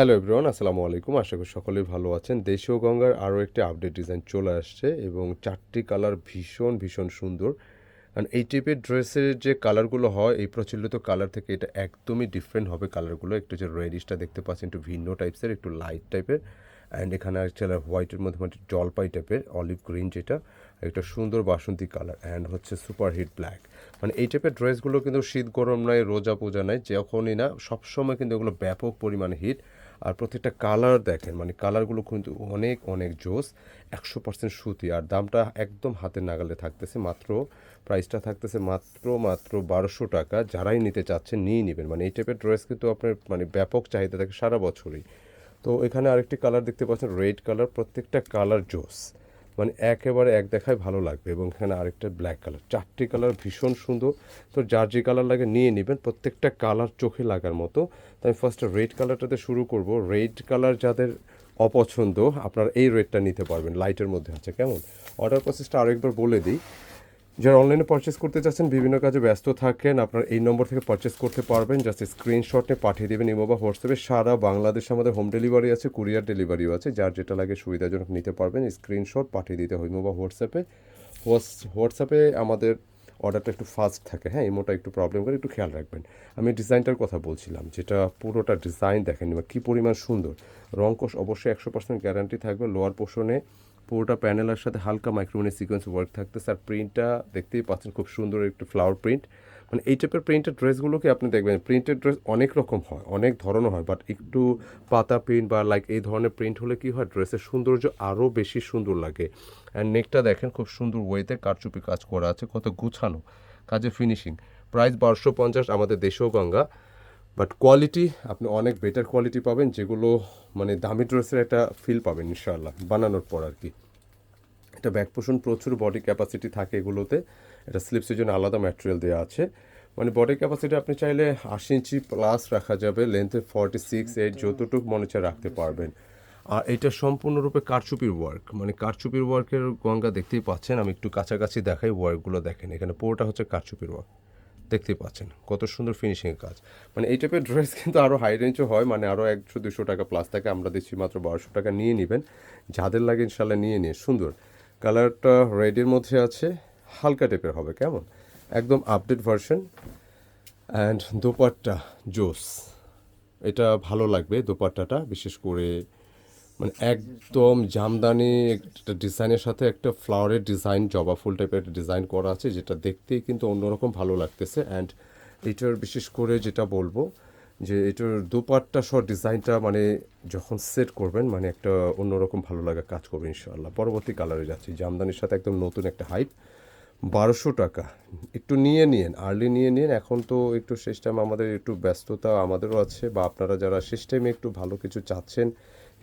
Hello everyone আসসালামু আলাইকুম আশা করি সকলেই ভালো আছেন। দেশীয় গঙ্গার আরও একটি আপডেট ডিজাইন চলে আসছে এবং চারটি কালার ভীষণ ভীষণ সুন্দর। কারণ এই টাইপের ড্রেসের যে কালারগুলো হয়, এই প্রচলিত কালার থেকে এটা একদমই ডিফারেন্ট হবে কালারগুলো একটু যে রেডিশটা দেখতে পাচ্ছেন, একটু ভিন্ন টাইপসের একটু লাইট টাইপের অ্যান্ড এখানে একটা হোয়াইটের মধ্যে মানে জলপাই টাইপের অলিভ গ্রিন যেটা। একটা সুন্দর বাসন্তী কালার অ্যান্ড হচ্ছে সুপার হিট ব্ল্যাক মানে এই টাইপের ড্রেসগুলো কিন্তু শীত গরম নয় রোজা পূজা নাই, যখনই না, সবসময় কিন্তু এগুলো ব্যাপক পরিমাণে হিট আর প্রত্যেকটা কালার দেখেন মানে কালারগুলো কিন্তু অনেক অনেক জোস, একশো পার্সেন্ট সুতি। আর দামটা একদম হাতের নাগালে থাকতেছে, মাত্র প্রাইসটা থাকতেছে মাত্র মাত্র বারোশো টাকা। যারাই নিতে চাচ্ছেন নিয়ে নেবেন। মানে এই টাইপের ড্রেস কিন্তু আপনার মানে ব্যাপক চাহিদা থাকে সারা বছরই। তো এখানে আরেকটি কালার দেখতে পাচ্ছেন রেড কালার প্রত্যেকটা কালার জোস। মানে একেবারে এক দেখায় ভালো লাগবে এবং এখানে আরেকটা ব্ল্যাক কালার চারটি কালার ভীষণ সুন্দর। তো যার যে কালার লাগে নিয়ে নেবেন। প্রত্যেকটা কালার চোখে লাগার মতো। তো আমি ফার্স্টে রেড কালারটাতে শুরু করব। রেড কালার যাদের অপছন্দ, আপনারা এই রেডটা নিতে পারবেন। লাইটের মধ্যে আছে, কেমন? অর্ডার প্রসেসটা আরেকবার বলে দিই। যারা অনলাইনে পারচেস করতে চাচ্ছেন, বিভিন্ন কাজে ব্যস্ত থাকেন, আপনার এই নম্বর থেকে পারচেস করতে পারবেন। জাস্ট স্ক্রিনশট নিয়ে পাঠিয়ে দেবেন ইমো বা হোয়াটসঅ্যাপে সারা বাংলাদেশে আমাদের হোম ডেলিভারি আছে কুরিয়ার ডেলিভারিও আছে। যার যেটা লাগে সুবিধাজনক নিতে পারবেন স্ক্রিনশট পাঠিয়ে দিতে হয় ইমো বা হোয়াটসঅ্যাপে হোয়াটসঅ্যাপে আমাদের অর্ডারটা একটু ফাস্ট থাকে হ্যাঁ? ইমোটা একটু প্রবলেম করে, একটু খেয়াল রাখবেন। আমি ডিজাইনটার কথা বলছিলাম, যেটা পুরোটা ডিজাইন দেখেন বা কী পরিমাণ সুন্দর। রঙ্কশ অবশ্যই একশো পার্সেন্ট গ্যারান্টি থাকবে। লোয়ার পোর্শনে পুরোটা প্যানেলের সাথে হালকা মাইক্রোমিনি সিকোয়েন্স ওয়ার্ক থাকতেছে। আর প্রিন্টটা দেখতেই পাচ্ছেন খুব সুন্দর একটু ফ্লাওয়ার প্রিন্ট মানে এই টাইপের প্রিন্টেড ড্রেসগুলোকে আপনি দেখবেন প্রিন্টেড ড্রেস অনেক রকম হয়, অনেক ধরনের হয় বাট একটু পাতা প্রিন্ট বা লাইক এই ধরনের প্রিন্ট হলে কি হয় ড্রেসের সৌন্দর্য আরও বেশি সুন্দর লাগে। অ্যান্ড নেকটা দেখেন খুব সুন্দর ওয়েতে কারচুপি কাজ করা আছে, কত গুছানো। কাজে ফিনিশিং প্রাইস বারোশো পঞ্চাশ আমাদের দেশেও গঙ্গা। বাট কোয়ালিটি আপনি অনেক বেটার কোয়ালিটি পাবেন, যেগুলো মানে দামি ড্রেসের একটা ফিল পাবেন, ইনশাআল্লাহ, বানানোর পর আর কি। এটা ব্যাক পোষণ প্রচুর বডি ক্যাপাসিটি থাকে এগুলোতে, এটা স্লিপসের জন্য আলাদা ম্যাটেরিয়াল দেওয়া আছে। মানে বডি ক্যাপাসিটি আপনি চাইলে আশি ইঞ্চি প্লাস রাখা যাবে লেন্থে ফর্টি সিক্স এইট যতটুকু মনে চায় রাখতে পারবেন। আর এটা সম্পূর্ণরূপে কারচুপির ওয়ার্ক মানে কারচুপির ওয়ার্কের গঙ্গা দেখতেই পাচ্ছেন, আমি একটু কাছাকাছি দেখাই ওয়ার্কগুলো দেখেন, এখানে পুরোটা হচ্ছে কারচুপির ওয়ার্ক দেখতেই পাচ্ছেন, কত সুন্দর ফিনিশিংয়ের কাজ। মানে এই টাইপের ড্রেস কিন্তু আরও হাই রেঞ্জও হয় মানে আরও একশো দুশো টাকা প্লাস থাকে আমরা দিচ্ছি মাত্র বারোশো টাকা, নিয়ে নেবেন। যাদের লাগে ইনশাল্লাহ নিয়ে নিয়ে সুন্দর। কালারটা রেডের মধ্যে আছে, হালকা টাইপের হবে, কেমন? একদম আপডেট ভার্সন অ্যান্ড দোপাট্টা জোস। এটা ভালো লাগবে দোপাট্টাটা, বিশেষ করে মানে একদম জামদানি একটা ডিজাইনের সাথে একটা ফ্লাওয়ারের ডিজাইন, জবা ফুল টাইপের একটা ডিজাইন করা আছে, যেটা দেখতেই কিন্তু অন্যরকম ভালো লাগতেছে। অ্যান্ড এটার বিশেষ করে যেটা বলব, যে এটার দুপাট্টা সহ ডিজাইনটা মানে যখন সেট করবেন মানে একটা অন্যরকম ভালো লাগা কাজ করবে ইনশাআল্লাহ। পরবর্তী কালারে যাচ্ছি। জামদানির সাথে একদম নতুন একটা হাইপ বারোশো টাকা। একটু নিয়ে নিন আর্লি নিয়ে নিন এখন তো একটু শেষ টাইম আমাদের একটু ব্যস্ততা আমাদেরও আছে, বা আপনারা যারা শেষ টাইমে একটু ভালো কিছু চাচ্ছেন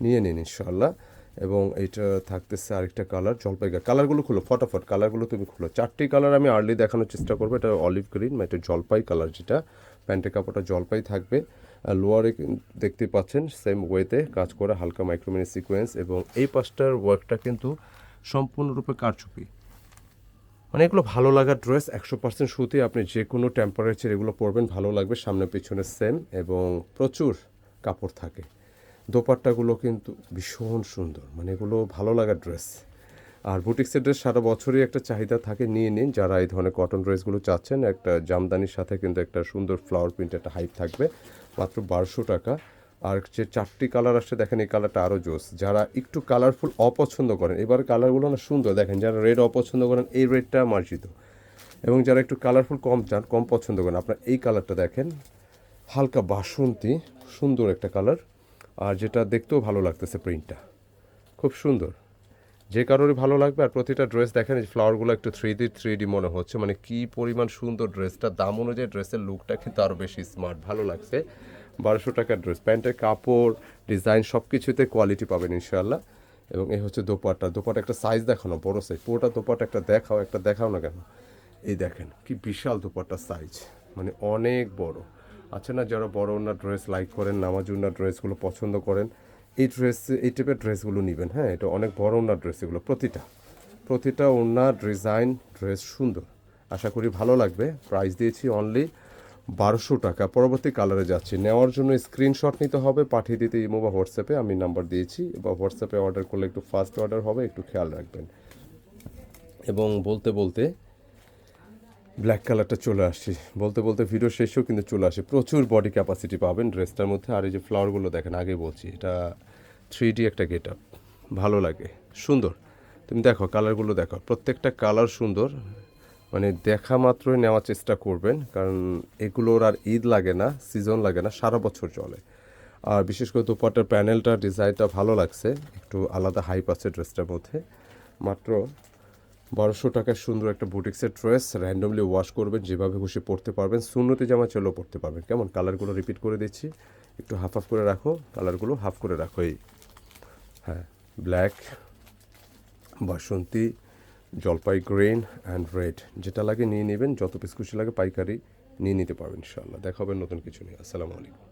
নিয়ে নিন ইনশাআল্লাহ। এবং এটা থাকতেছে আরেকটা কালার জলপাই কালারগুলো খুলো, ফটাফট কালারগুলো তুমি খুলো। চারটি কালার আমি আর্লি দেখানোর চেষ্টা করব। এটা অলিভ গ্রিন মানে এটা জলপাই কালার যেটা। প্যান্টের কাপড়টা জলপাই থাকবে। আর লোয়ারে দেখতে পাচ্ছেন সেম ওয়েতে কাজ করা হালকা মাইক্রোমিনি সিকোয়েন্স এবং এই পাশটার ওয়ার্কটা কিন্তু সম্পূর্ণরূপে কারচুপি। মানে এগুলো ভালো লাগার ড্রেস একশো পার্সেন্ট সুতি, আপনি যে কোনো টেম্পারেচার এগুলো পরবেন, ভালো লাগবে সামনে পিছনে সেম এবং প্রচুর কাপড় থাকে। দোপাট্টাগুলো কিন্তু ভীষণ সুন্দর। মানে এগুলো ভালো লাগার ড্রেস। আর বুটিক্সের ড্রেস সারা বছরই একটা চাহিদা থাকে, নিয়ে নিন। যারা এই ধরনের কটন ড্রেসগুলো চাচ্ছেন, একটা জামদানির সাথে কিন্তু একটা সুন্দর ফ্লাওয়ার প্রিন্ট একটা হাইপ থাকবে, মাত্র বারোশো টাকা। আর যে চারটি কালার আসছে, দেখেন এই কালারটা আরও জোস। যারা একটু কালারফুল অপছন্দ করেন, এবার কালারগুলো না সুন্দর। দেখেন, যারা রেড অপছন্দ করেন, এই রেডটা মার্জিত। এবং যারা একটু কালারফুল কম চান, কম পছন্দ করেন, আপনার এই কালারটা দেখেন, হালকা বাসন্তী, সুন্দর একটা কালার আর যেটা দেখতেও ভালো লাগতেছে প্রিন্টটা খুব সুন্দর। যে কারোরই ভালো লাগবে আর প্রতিটা ড্রেস দেখেন, এই ফ্লাওয়ারগুলো একটু থ্রি ডি থ্রি ডি মনে হচ্ছে। মানে কি পরিমাণ সুন্দর ড্রেসটা দাম অনুযায়ী ড্রেসের লুকটা কিন্তু আরও বেশি স্মার্ট ভালো লাগছে। বারোশো টাকার ড্রেস প্যান্টের কাপড় ডিজাইন সব কিছুতে কোয়ালিটি পাবেন ইনশাআল্লাহ। এবং এই হচ্ছে দোপাট্টা। দোপাটা একটা সাইজ দেখানো, বড়ো সাইজ পুরোটা দোপাট্টা একটা দেখাও একটা দেখাও না কেন? এই দেখেন, কি বিশাল দোপাট্টার সাইজ মানে অনেক বড়। আছে না যারা বড় ওনার ড্রেস লাইক করেন নামাজ ওনার ড্রেসগুলো পছন্দ করেন, এই ড্রেস এই টাইপের ড্রেসগুলো নেবেন হ্যাঁ? এটা অনেক বড় ওনার ড্রেস এগুলো, প্রতিটা। প্রতিটা ওনার ডিজাইন ড্রেস সুন্দর। আশা করি ভালো লাগবে। প্রাইস দিয়েছি অনলি বারোশো টাকা। পরবর্তী কালারে যাচ্ছি। নেওয়ার জন্য স্ক্রিনশট নিতে হবে, পাঠিয়ে দিতে ইমো বা হোয়াটসঅ্যাপে। আমি নাম্বার দিয়েছি। বা হোয়াটসঅ্যাপে অর্ডার করলে একটু ফার্স্ট অর্ডার হবে, একটু খেয়াল রাখবেন। এবং বলতে বলতে ব্ল্যাক কালারটা চলে আসছি বলতে বলতে ভিডিও শেষেও কিন্তু চলে আসে। প্রচুর বডি ক্যাপাসিটি পাবেন ড্রেসটার মধ্যে। আর এই যে ফ্লাওয়ারগুলো দেখেন, আগে বলছি, এটা থ্রি ডি একটা গেট আপ ভালো লাগে, সুন্দর। তুমি দেখো কালারগুলো দেখো, প্রত্যেকটা কালার সুন্দর। মানে দেখা মাত্রই নেওয়ার চেষ্টা করবেন, কারণ এগুলোর আর ঈদ লাগে না সিজন লাগে না, সারা বছর চলে। আর বিশেষ করে দুপাটার প্যানেলটা ডিজাইনটা ভালো লাগছে, একটু আলাদা হাইপ আছে ড্রেসটার মধ্যে। মাত্র বারোশো টাকার সুন্দর একটা বুটিক্সের ড্রেস র্যান্ডমলি ওয়াশ করবেন, যেভাবে খুশি পড়তে পারবেন। শূন্যতে জামা চলেও পড়তে পারবেন। কেমন? কালারগুলো রিপিট করে দিচ্ছি। একটু হাফ হাফ করে রাখো। কালারগুলো হাফ করে রাখো এই। হ্যাঁ ব্ল্যাক বাসন্তী, জলপাই গ্রিন অ্যান্ড রেড যেটা লাগে নিয়ে নেবেন, যত পিস খুশি লাগে পাইকারি নিয়ে নিতে পারবেন ইনশাআল্লাহ। দেখা হবে নতুন কিছু নিয়ে। আসসালামু আলাইকুম।